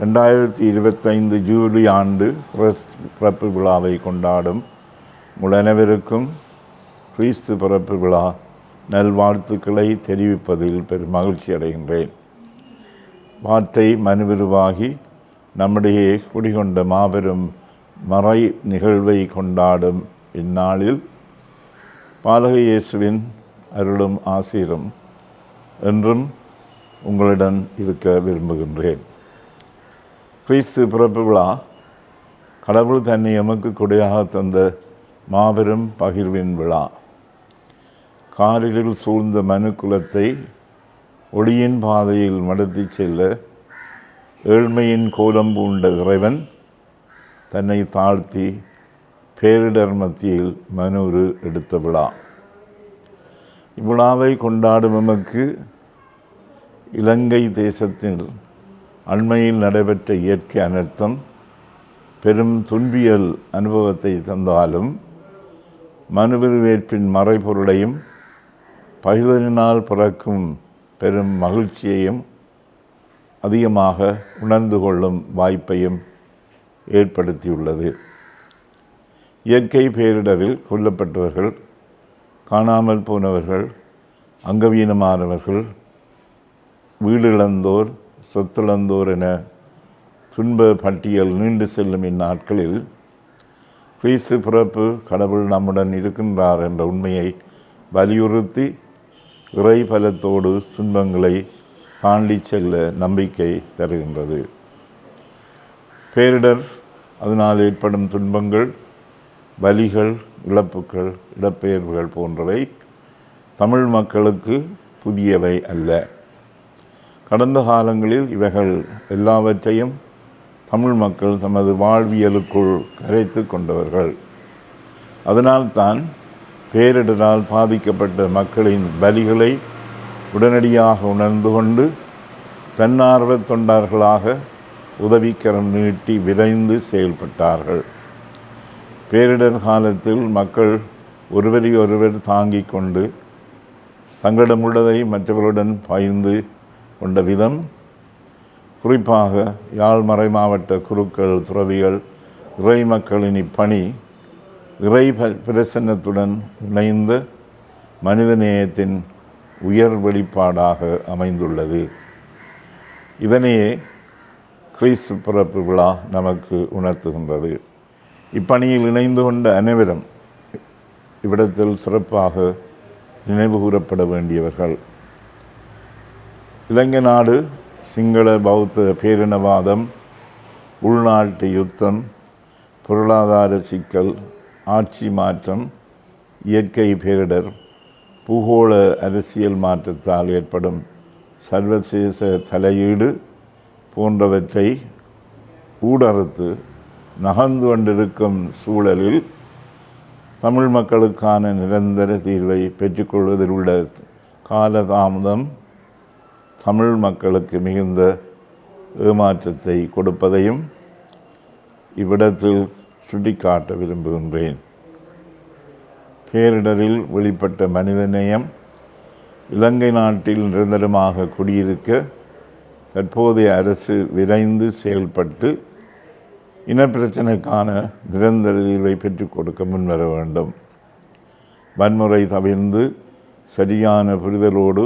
ரெண்டாயிரத்தி இருபத்தைந்து ஜூலை ஆண்டு கிறிஸ்து பிறப்பு விழாவை கொண்டாடும் உங்கள் கிறிஸ்து பிறப்பு விழா நல்வாழ்த்துக்களை தெரிவிப்பதில் பெரும் மகிழ்ச்சி அடைகின்றேன். வார்த்தை மனுவிருவாகி நம்முடைய குடிகொண்ட மாபெரும் மறை நிகழ்வை கொண்டாடும் இந்நாளில் பாலக இயேசுவின் அருளும் ஆசீரும் என்றும் உங்களுடன் இருக்க விரும்புகின்றேன். கிறிஸ்து பிறப்பு விழா கடவுள் தன்னை எமக்கு கொடையாக தந்த மாபெரும் பகிர்வின் விழா. காரிலில் சூழ்ந்த மனுக்குலத்தை ஒளியின் பாதையில் நடத்தி செல்ல ஏழ்மையின் கோலம் பூண்ட இறைவன் தன்னை தாழ்த்தி பேரிடர் மத்தியில் மனூறு எடுத்த விழா. இவ்விழாவை கொண்டாடும் எமக்கு இலங்கை தேசத்தில் அண்மையில் நடைபெற்ற இயற்கை அனர்த்தம் பெரும் துன்பியல் அனுபவத்தை தந்தாலும் மனுவிருவேற்பின் மறைபொருளையும் பகிர்தலினால் பிறக்கும் பெரும் மகிழ்ச்சியையும் அதிகமாக உணர்ந்து கொள்ளும் வாய்ப்பையும் ஏற்படுத்தியுள்ளது. இயற்கை பேரிடரில் கொல்லப்பட்டவர்கள் காணாமல் போனவர்கள் அங்கவீனமானவர்கள் வீடு இழந்தோர் சொத்துழந்தோர் என துன்ப பட்டியல் நீண்டு செல்லும் இந்நாட்களில் கிறிஸ்து பிறப்பு கடவுள் நம்முடன் இருக்கின்றார் என்ற உண்மையை வலியுறுத்தி இறை பலத்தோடு துன்பங்களை தாண்டி செல்ல நம்பிக்கை தருகின்றது. பேரிடர் அதனால் ஏற்படும் துன்பங்கள் வலிகள் இழப்புகள் இடப்பெயர்வுகள் போன்றவை தமிழ் மக்களுக்கு புதியவை அல்ல. கடந்த காலங்களில் இவைகள் எல்லாவற்றையும் தமிழ் மக்கள் தமது வாழ்வியலுக்குள் கரைத்து கொண்டவர்கள். அதனால்தான் பேரிடரால் பாதிக்கப்பட்ட மக்களின் பலிகளை உடனடியாக உணர்ந்து கொண்டு தன்னார்வ தொண்டார்களாக உதவிக்கரம் நீட்டி விரைந்து செயல்பட்டார்கள். பேரிடர் காலத்தில் மக்கள் ஒருவரை ஒருவர் தாங்கிக் கொண்டு தங்களிடமுள்ளதை மற்றவர்களுடன் பகிர்ந்து கொண்ட விதம். குறிப்பாக யாழ் மறை மாவட்ட குருக்கள் துறவிகள் இறை மக்களின் இப்பணி இறை பிரசன்னத்துடன் இணைந்த மனிதநேயத்தின் உயர் வெளிப்பாடாக அமைந்துள்ளது. இதனையே கிறிஸ்து பிறப்பு விழா நமக்கு உணர்த்துகின்றது. இப்பணியில் இணைந்து கொண்ட அனைவரும் இவ்விடத்தில் சிறப்பாக நினைவு கூறப்பட வேண்டியவர்கள். இலங்கை நாடு சிங்கள பௌத்த பேரினவாதம் உள்நாட்டு யுத்தம் பொருளாதார சிக்கல் ஆட்சி மாற்றம் இயற்கை பேரிடர் பூகோள அரசியல் மாற்றத்தால் ஏற்படும் சர்வதேச தலையீடு போன்றவற்றை ஊடறுத்து நகர்ந்து கொண்டிருக்கும் சூழலில் தமிழ் மக்களுக்கான நிரந்தர தீர்வை பெற்றுக்கொள்வதில் உள்ள காலதாமதம் தமிழ் மக்களுக்கு மிகுந்த ஏமாற்றத்தை கொடுப்பதையும் இவ்விடத்தில் சுட்டிக்காட்ட விரும்புகின்றேன். பேரிடரில் வெளிப்பட்ட மனிதநேயம் இலங்கை நாட்டில் நிரந்தரமாக குடியிருக்க தற்போதைய அரசு விரைந்து செயல்பட்டு இனப்பிரச்சனைக்கான நிரந்தர தீர்வை பெற்றுக் கொடுக்க முன்வர வேண்டும். வன்முறை தவிர்ந்து சரியான புரிதலோடு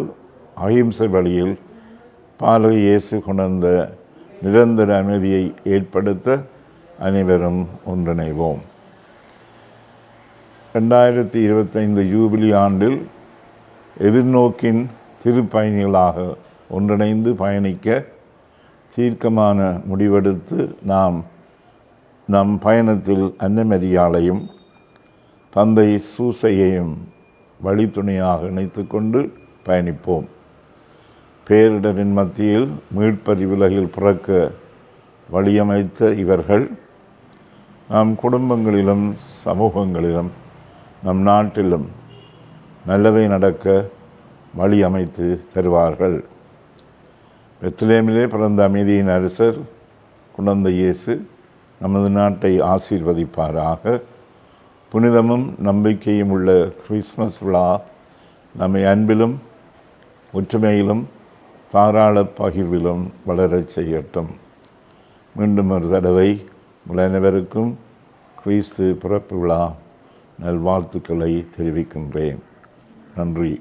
அகிம்சை வழியில் பாலை இயேசு கொணர்ந்த நிரந்தர அமைதியை ஏற்படுத்த அனைவரும் ஒன்றிணைவோம். ரெண்டாயிரத்தி இருபத்தைந்து ஜூபிலி ஆண்டில் எதிர்நோக்கின் திருப்பயணிகளாக ஒன்றிணைந்து பயணிக்க தீர்க்கமான முடிவெடுத்து நாம் நம் பயணத்தில் அன்னமரியாளையும் தந்தை சூசையையும் வழித்துணையாக இணைத்துக்கொண்டு பயணிப்போம். பேரிடரின் மத்தியில் மீட்பறி உலகில் பிறக்க வழியமைத்த இவர்கள் நம் குடும்பங்களிலும் சமூகங்களிலும் நம் நாட்டிலும் நல்லவை நடக்க வழி அமைத்து தருவார்கள். பெத்லேமிலே பிறந்த அமைதியின் அரசர் குழந்த இயேசு நமது நாட்டை ஆசீர்வதிப்பாராக. புனிதமும் நம்பிக்கையும் உள்ள கிறிஸ்மஸ் விழா நம்மை அன்பிலும் ஒற்றுமையிலும் தாராள பகிர்விலும் வளரச் செய்யட்டும். மீண்டும் ஒரு தடவை உங்கள் அனைவருக்கும் கிறிஸ்து பிறப்பு விழா நல்வாழ்த்துக்களை தெரிவிக்கின்றேன். நன்றி.